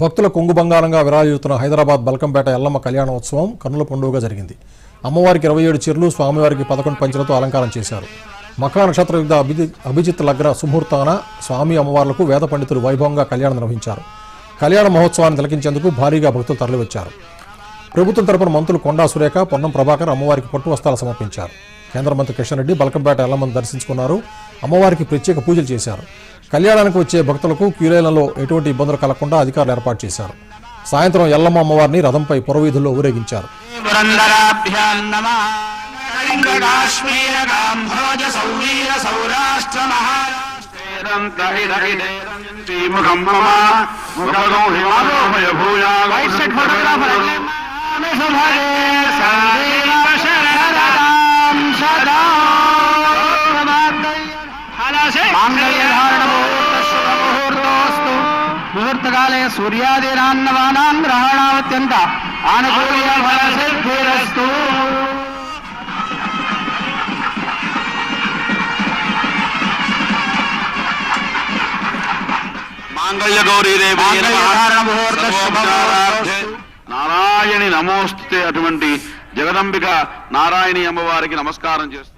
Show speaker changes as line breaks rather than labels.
భక్తుల కొంగు బంగారంగా విరాజిల్లుతున్న హైదరాబాద్ బల్కంపేట ఎల్లమ్మ కళ్యాణోత్సవం కన్నుల పండుగగా జరిగింది. అమ్మవారికి ఇరవై ఏడు చీరలు స్వామివారికి పదకొండు పంచులతో అలంకారం చేశారు. మఖా నక్షత్ర యుద్ధ అభిజి అభిజిత్ లగ్న సుముహూర్తాన స్వామి అమ్మవార్లకు వేద పండితులు వైభవంగా కళ్యాణం నిర్వహించారు. కళ్యాణ మహోత్సవాన్ని తిలకించేందుకు భారీగా భక్తులు తరలివచ్చారు. ప్రభుత్వం తరపున మంత్రులు కొండా సురేఖ పొన్నం ప్రభాకర్ అమ్మవారికి పట్టు వస్త్రాలు సమర్పించారు. కేంద్ర మంత్రి కిషన్ రెడ్డి బలకంపేట ఎల్లమ్మను దర్శించుకున్నారు. అమ్మవారికి ప్రత్యేక పూజలు చేశారు. కళ్యాణానికి వచ్చే భక్తులకు క్యూలైన్లలో ఎటువంటి ఇబ్బందులు కలగకుండా అధికారులు ఏర్పాటు చేశారు. సాయంత్రం ఎల్లమ్మ అమ్మవారిని రథంపై పురవీధుల్లో ఊరేగించారు.
శ్రీముఖం మమ
ముఖం మమ భూయా
వైట్ సెట్ ఫోటోగ్రాఫర్ ముహూర్తకాలే సూర్యాదిరాన్నవానాం గ్రహణావత్యంత ఆనుకూల్య ఫలసిద్ధిరస్తు
మాంగళ్య గౌరీ దేవి. నారాయణి నమోస్తే అటువంటి జగదంబిక నారాయణి అమ్మవారికి నమస్కారం చేస్తూ